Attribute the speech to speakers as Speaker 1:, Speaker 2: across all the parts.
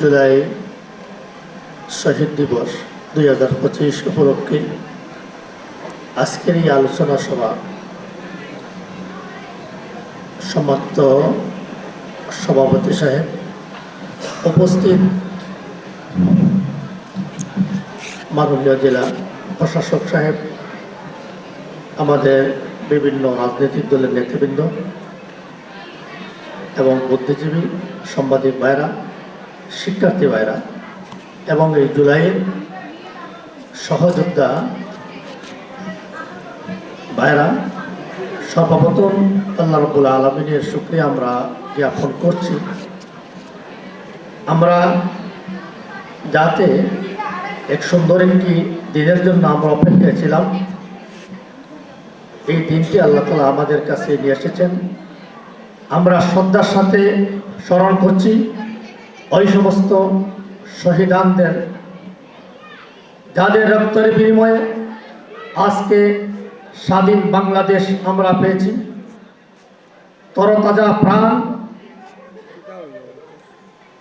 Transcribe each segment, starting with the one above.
Speaker 1: জুলাই শহীদ দিবস দুই হাজার পঁচিশ উপলক্ষে আজকের এই আলোচনা সভা সমাপ্ত। সভাপতি সাহেব উপস্থিত মাননীয় জেলা প্রশাসক সাহেব, আমাদের বিভিন্ন রাজনৈতিক দলের নেতৃবৃন্দ এবং বুদ্ধিজীবী, সাংবাদিক ভাইরা শিক্ষার্থী ভাইরা, এবং এই জুলাইয়ের সহযোদ্ধা ভাইরা, সর্বপ্রথম আল্লাহ রবুল আলমিনের শুক্রিয়া আমরা জ্ঞাপন করছি। আমরা যাতে এক সুন্দর একটি দিনের জন্য আমরা অপেক্ষায় ছিলাম। এই দিনটি আল্লাহ তালা আমাদের কাছে নিয়ে এসেছেন। আমরা শ্রদ্ধার সাথে স্মরণ করছি। ওই সমস্ত শহীদানদের, যাদের রক্তের বিনিময়ে আজকে স্বাধীন বাংলাদেশ আমরা পেয়েছি, তরতাজা প্রাণ,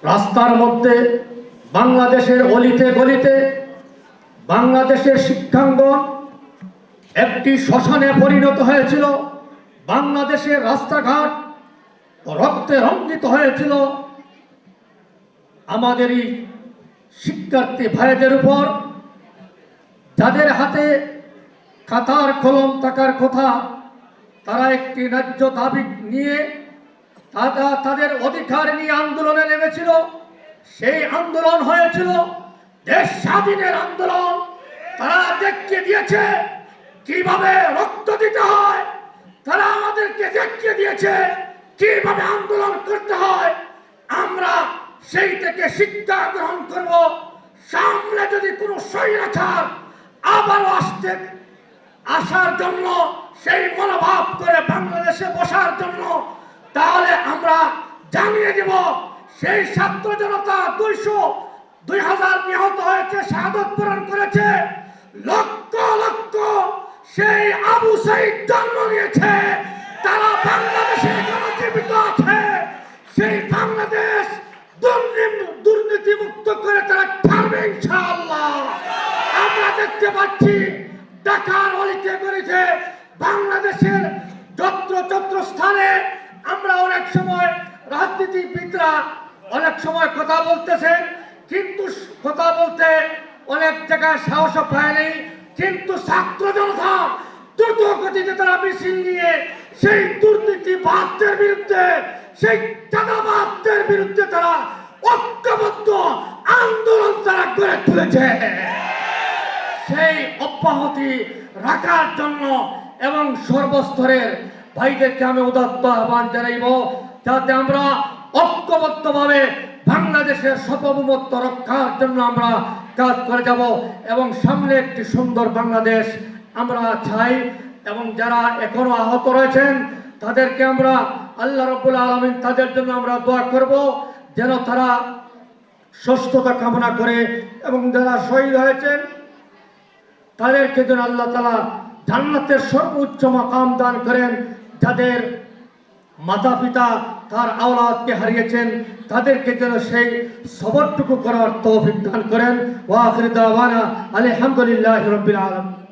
Speaker 1: রাস্তার মধ্যে, বাংলাদেশের অলিতে গলিতে, বাংলাদেশের শিক্ষাঙ্গন একটি শ্মশানে পরিণত হয়েছিল, বাংলাদেশের রাস্তাঘাট রক্তে রঞ্জিত হয়েছিল। আমাদের এই শিক্ষার্থী ভাইদের উপর যাদের হাতে খাতার কলম থাকার কথা, তারা একটি ন্যায্য দাবি নিয়ে তারা তাদের অধিকার নিয়ে আন্দোলনে নেমেছিল। সেই আন্দোলন হয়েছিল দেশ স্বাধীনের আন্দোলন। তারা দেখিয়ে দিয়েছে কীভাবে রক্ত দিতে হয়। তারা আমাদেরকে দেখিয়ে দিয়েছে কীভাবে আন্দোলন করতে হয়। আমরা সেই থেকে শিক্ষা গ্রহণ করব। সামনে যদি কোনো স্বৈরাচার আবারও আসতে আসার জন্য, সেই মনোভাব করে বাংলাদেশে বসার জন্য, তাহলে আমরা জানিয়ে দেব, সেই ছাত্র জনতা দুইশো, দুই হাজার নিহত হয়েছে, শাহাদত পূরণ করেছে। লক্ষ লক্ষ সেই আবু সাইদ জন্ম নিয়েছে। তারা বাংলাদেশে জীবিত আছে সেই বাংলাদেশ দুর্নীতি মুক্ত করে তারা ছাড়বে ইনশাআল্লাহ। আমরা দেখতে পাচ্ছি ঢাকার অলিতে গলিতে বাংলাদেশের যত্র যত্র স্থানে আমরা অনেক সময় রাজনীতিবিদরা অনেক সময় কথা বলতেছেন কিন্তু কথা বলতে অনেক জায়গায় সাহস পায় নেই, কিন্তু ছাত্র জনতা দ্রুত গতিতে তারা মিছিল নিয়ে সেই দুর্নীতিবাদদের বিরুদ্ধে, সেই চাঁদাবাদদের বিরুদ্ধে তারা ঐক্যবদ্ধ আন্দোলন তারা গড়ে তুলেছে। সেই অব্যাহতি রাখার জন্য এবং সর্বস্তরের ভাইদেরকে আমি উদাত্ত আহ্বান জানাইব, যাতে আমরা ঐক্যবদ্ধভাবে বাংলাদেশের সার্বভৌমত্ব রক্ষার জন্য আমরা কাজ করে যাব এবং সামনে একটি সুন্দর বাংলাদেশ আমরা চাই এবং যারা এখনও আহত রয়েছেন, তাদেরকে আমরা আল্লাহ রব্বুল আলমিন তাদের জন্য আমরা দোয়া করব, যেন তারা সুস্থতা কামনা করে এবং যারা শহীদ হয়েছেন, তাদেরকে যেন আল্লাহ তালা জান্নাতের সর্বোচ্চ মাকাম দান করেন। যাদের মাতা পিতা তার আওলাদকে হারিয়েছেন, তাদেরকে যেন সেই সবরটুকু করার তৌফিক দান করেন। ওয়া আখির দাওয়ানা আলহামদুলিল্লাহি রাব্বিল আলামিন।